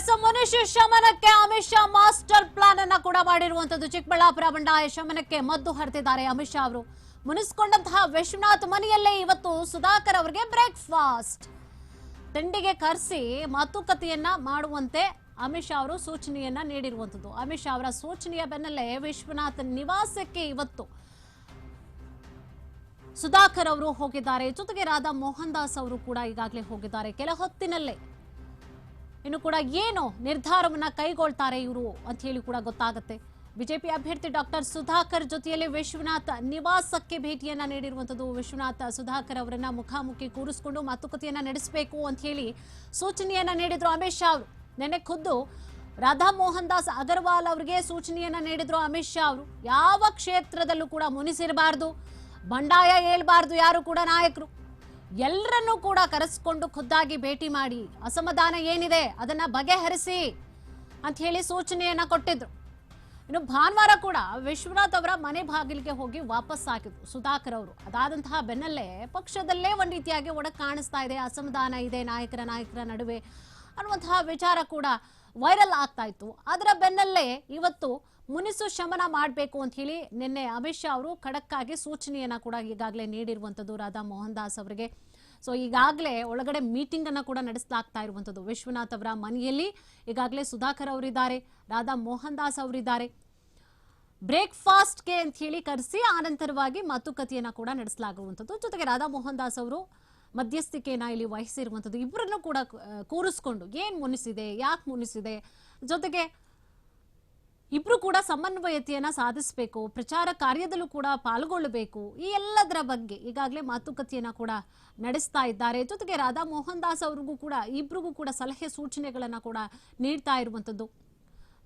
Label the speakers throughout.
Speaker 1: S ಶಮನಕ್ಕೆ Amit Shah master plan ಅನ್ನ ಕೂಡ ಮಾಡಿರುವಂತದ್ದು. ಚಿಕ್ಕಬಳ್ಳಾಪುರ ಬಂಡಾಯ ಶಮನಕ್ಕೆ ಮದ್ದು ಹರಿದಿದ್ದಾರೆ ಅಮಿತ್ ಶಾ ಅವರು. ಮುನಿಸ್ಕೊಂಡಂತಹ ವಿಶ್ವನಾಥ್ ಮನೆಯಲ್ಲೇ ಇವತ್ತು ಸುಧಾಕರ್ ಅವರಿಗೆ ಬ್ರೇಕ್ಫಾಸ್ಟ್. ತಿಂಡಿಗೆ ಕರೆಸಿ ಮಾತುಕತೆಯನ್ನ ಮಾಡುವಂತೆ ಅಮಿತ್ ಶಾ ಅವರು ಸೂಚನೆಯನ್ನ ನೀಡಿರುವಂತದ್ದು. ಅಮಿತ್ ಶಾ ಅವರ ಸೂಚನೆಯ ಬೆನ್ನಲ್ಲೇ ವಿಶ್ವನಾಥ್ ನಿವಾಸಕ್ಕೆ ಇವತ್ತು ಸುಧಾಕರ್ ಅವರು ಹೋಗಿದ್ದಾರೆ. ಜೊತೆಗೆ ರಾಧಾ ಮೋಹನ್ ದಾಸ್ ಅವರು ಕೂಡ ಈಗಾಗಲೇ ಹೋಗಿದ್ದಾರೆ. ಕೆಲ ಹೊತ್ತಿನಲ್ಲೇ ಇನ್ನು ಕೂಡ ಏನು ನಿರ್ಧಾರವನ್ನ ಕೈಗೊಳ್ತಾರೆ ಇವರು ಅಂತ ಹೇಳಿ ಕೂಡ ಗೊತ್ತಾಗುತ್ತೆ. ಬಿಜೆಪಿ ಅಭ್ಯರ್ಥಿ ಡಾಕ್ಟರ್ ಸುಧಾಕರ್ ಜೊತೆಯಲ್ಲಿ ವಿಶ್ವನಾಥ್ ನಿವಾಸಕ್ಕೆ ಭೇಟಿಯನ್ನ ನೀಡಿರುವಂತದ್ದು ವಿಶ್ವನಾಥ್, ಸುಧಾಕರ್ ಅವರನ್ನ ಮುಖಾಮುಖಿ ಕೂರಿಸಿಕೊಂಡು ಮಾತುಕತೆಯನ್ನ ನಡೆಸಬೇಕು ಅಂತ ಹೇಳಿ ಸೂಚನೆಯನ್ನ ನೀಡಿದ್ರು ಅಮಿತ್ ಶಾ ಅವರು. ನಿನ್ನೆ ಖುದ್ದು ರಾಧಾ ಮೋಹನ್ ದಾಸ್ ಅಗರ್ವಾಲ್ ಅವರಿಗೆ ಸೂಚನೆಯನ್ನ ನೀಡಿದ್ರು ಅಮಿತ್ ಶಾ ಅವರು. ಯಾವ ಕ್ಷೇತ್ರದಲ್ಲೂ ಕೂಡ ಮುನಿಸಿರಬಾರ್ದು. ಬಂಡಾಯ ಹೇಳ್ಬಾರ್ದು ಯಾರು ಕೂಡ ನಾಯಕರು. ಎಲ್ಲರನ್ನೂ ಕೂಡ ಕರೆಸ್ಕೊಂಡು ಖುದ್ದಾಗಿ ಭೇಟಿ ಮಾಡಿ. ಅಸಮಾಧಾನ ಏನಿದೆ ಅದನ್ನ ಬಗೆಹರಿಸಿ ಅಂತ ಹೇಳಿ ಸೂಚನೆಯನ್ನ ಕೊಟ್ಟಿದ್ರು. ಇನ್ನು ಭಾನುವಾರ ಕೂಡ ವಿಶ್ವನಾಥ್ ಅವರ ಮನೆ ಬಾಗಿಲಿಗೆ ಹೋಗಿ ವಾಪಸ್ ಹಾಕಿದ್ರು ಸುಧಾಕರ್ ಅವರು. ಅದಾದಂತಹ ಬೆನ್ನಲ್ಲೇ ಪಕ್ಷದಲ್ಲೇ ಒಂದು ರೀತಿಯಾಗಿ ಒಡಕ್ ಕಾಣಿಸ್ತಾ ಇದೆ, ಅಸಮಾಧಾನ ಇದೆ, ನಾಯಕರ ನಾಯಕರ ನಡುವೆ. ಅನ್ನುವಂತಹ ವಿಚಾರ ಕೂಡ ವೈರಲ್ ಆಗ್ತಾ ಇತ್ತು. ಅದರ ಬೆನ್ನಲ್ಲೇ ಇವತ್ತು ಮುನಿಸು ಶಮನ ಮಾಡಬೇಕು ಅಂತ ಹೇಳಿ ನಿನ್ನೆ ಅಮಿತ್ ಶಾ ಅವರು ಖಡಕ್ಕಾಗಿ ಸೂಚನೆಯನ್ನ ಕೂಡ ಈಗಾಗಲೇ ನೀಡಿರುವಂತದ್ದು ರಾಧಾ ಮೋಹನ್ ದಾಸ್ ಅವರಿಗೆ. ಸೊ ಈಗಾಗಲೇ ಒಳಗಡೆ ಮೀಟಿಂಗ್ ಅನ್ನ ಕೂಡ ನಡೆಸಲಾಗ್ತಾ ಇರುವಂತದ್ದು ವಿಶ್ವನಾಥ್ ಅವರ ಮನೆಯಲ್ಲಿ ಈಗಾಗಲೇ ಸುಧಾಕರ್ ಅವರಿದ್ದಾರೆ, ರಾಧಾ ಮೋಹನ್ ದಾಸ್ ಅವರಿದ್ದಾರೆ. ಬ್ರೇಕ್ಫಾಸ್ಟ್ಗೆ ಅಂತ ಹೇಳಿ ಕರೆಸಿ ಆನಂತರವಾಗಿ ಮಾತುಕತೆಯನ್ನ ಕೂಡ ನಡೆಸಲಾಗುವಂಥದ್ದು. ಜೊತೆಗೆ ರಾಧಾ ಮೋಹನ್ ದಾಸ್ ಅವರು ಮಧ್ಯಸ್ಥಿಕೆಯನ್ನ ಇಲ್ಲಿ ವಹಿಸಿರುವಂಥದ್ದು. ಇಬ್ಬರನ್ನು ಕೂಡ ಕೂರಿಸ್ಕೊಂಡು ಏನು ಮುನಿಸಿದೆ, ಯಾಕೆ ಮುನಿಸಿದೆ? ಜೊತೆಗೆ ಇಬ್ರು ಕೂಡ ಸಮನ್ವಯತೆಯನ್ನ ಸಾಧಿಸಬೇಕು, ಪ್ರಚಾರ ಕಾರ್ಯದಲ್ಲೂ ಕೂಡ ಪಾಲ್ಗೊಳ್ಳಬೇಕು, ಈ ಎಲ್ಲದರ ಬಗ್ಗೆ ಈಗಾಗಲೇ ಮಾತುಕತೆಯನ್ನ ಕೂಡ ನಡೆಸ್ತಾ ಇದ್ದಾರೆ. ಜೊತೆಗೆ ರಾಧಾ ಮೋಹನ್ ದಾಸ್ ಅವ್ರಿಗೂ ಕೂಡ, ಇಬ್ರಿಗೂ ಕೂಡ ಸಲಹೆ ಸೂಚನೆಗಳನ್ನ ಕೂಡ ನೀಡ್ತಾ ಇರುವಂತದ್ದು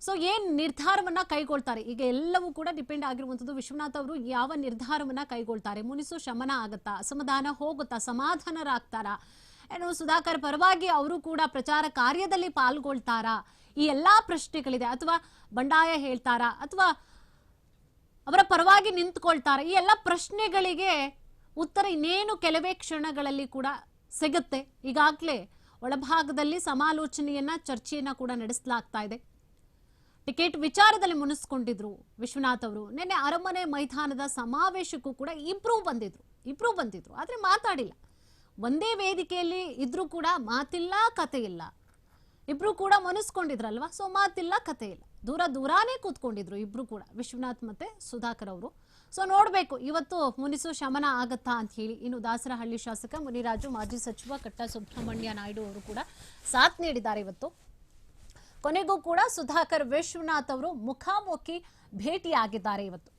Speaker 1: ಸೊ ಏನು ನಿರ್ಧಾರವನ್ನ ಕೈಗೊಳ್ತಾರೆ? ಈಗ ಎಲ್ಲವೂ ಕೂಡ ಡಿಪೆಂಡ್ ಆಗಿರುವಂತದ್ದು ವಿಶ್ವನಾಥ್ ಅವರು ಯಾವ ನಿರ್ಧಾರವನ್ನ ಕೈಗೊಳ್ತಾರೆ? ಮುನಿಸು ಶಮನ ಆಗತ್ತಾ? ಅಸಮಾಧಾನ ಹೋಗುತ್ತಾ? ಸಮಾಧಾನರಾಗ್ತಾರಾ? ಏನು ಸುಧಾಕರ್ ಪರವಾಗಿ ಅವರು ಕೂಡ ಪ್ರಚಾರ ಕಾರ್ಯದಲ್ಲಿ ಪಾಲ್ಗೊಳ್ತಾರಾ? ಈ ಎಲ್ಲಾ ಪ್ರಶ್ನೆಗಳಿದೆ. ಅಥವಾ ಬಂಡಾಯ ಹೇಳ್ತಾರಾ? ಅಥವಾ ಅವರ ಪರವಾಗಿ ನಿಂತ್ಕೊಳ್ತಾರ? ಈ ಎಲ್ಲ ಪ್ರಶ್ನೆಗಳಿಗೆ ಉತ್ತರ ಇನ್ನೇನು ಕೆಲವೇ ಕ್ಷಣಗಳಲ್ಲಿ ಕೂಡ ಸಿಗುತ್ತೆ. ಈಗಾಗಲೇ ಒಳಭಾಗದಲ್ಲಿ ಸಮಾಲೋಚನೆಯನ್ನ, ಚರ್ಚೆಯನ್ನ ಕೂಡ ನಡೆಸಲಾಗ್ತಾ ಇದೆ. ಟಿಕೆಟ್ ವಿಚಾರದಲ್ಲಿ ಮುನಿಸ್ಕೊಂಡಿದ್ರು. ವಿಶ್ವನಾಥ್ ಅವರು ನಿನ್ನೆ ಅರಮನೆ ಮೈದಾನದ ಸಮಾವೇಶಕ್ಕೂ ಕೂಡ ಇಬ್ರು ಬಂದಿದ್ರು. ಇಬ್ರು ಬಂದಿದ್ರು. ಆದ್ರೆ ಮಾತಾಡಿಲ್ಲ. ಒಂದೇ ವೇದಿಕೆಯಲ್ಲಿ ಇದ್ರೂ ಕೂಡ ಮಾತಿಲ್ಲ, ಕತೆ ಇಲ್ಲ. ಇಬ್ರು ಕೂಡ ಮುನಿಸ್ಕೊಂಡಿದ್ರಲ್ವಾ? ಸೊ ಮಾತಿಲ್ಲ, ಕತೆ ಇಲ್ಲ. ದೂರ ದೂರಾನೇ ಕೂತ್ಕೊಂಡಿದ್ರು ಇಬ್ರು ಕೂಡ, ವಿಶ್ವನಾಥ್ ಮತ್ತೆ ಸುಧಾಕರ್ ಅವರು. ಸೊ ನೋಡ್ಬೇಕು, ಇವತ್ತು ಮುನಿಸು ಶಮನ ಆಗತ್ತಾ ಅಂತ ಹೇಳಿ. ಇನ್ನು ದಾಸರಹಳ್ಳಿ ಶಾಸಕ ಮುನಿರಾಜು, ಮಾಜಿ ಸಚಿವ ಕಟ್ಟ ಸುಬ್ರಹ್ಮಣ್ಯ ನಾಯ್ಡು ಅವರು ಕೂಡ ಸಾಥ್ ನೀಡಿದ್ದಾರೆ ಇವತ್ತು. ಕೊನೆಗೂ ಕೂಡ ಸುಧಾಕರ್ ವಿಶ್ವನಾಥ್ ಅವರು ಮುಖಾಮುಖಿ ಭೇಟಿಯಾಗಿದ್ದಾರೆ ಇವತ್ತು.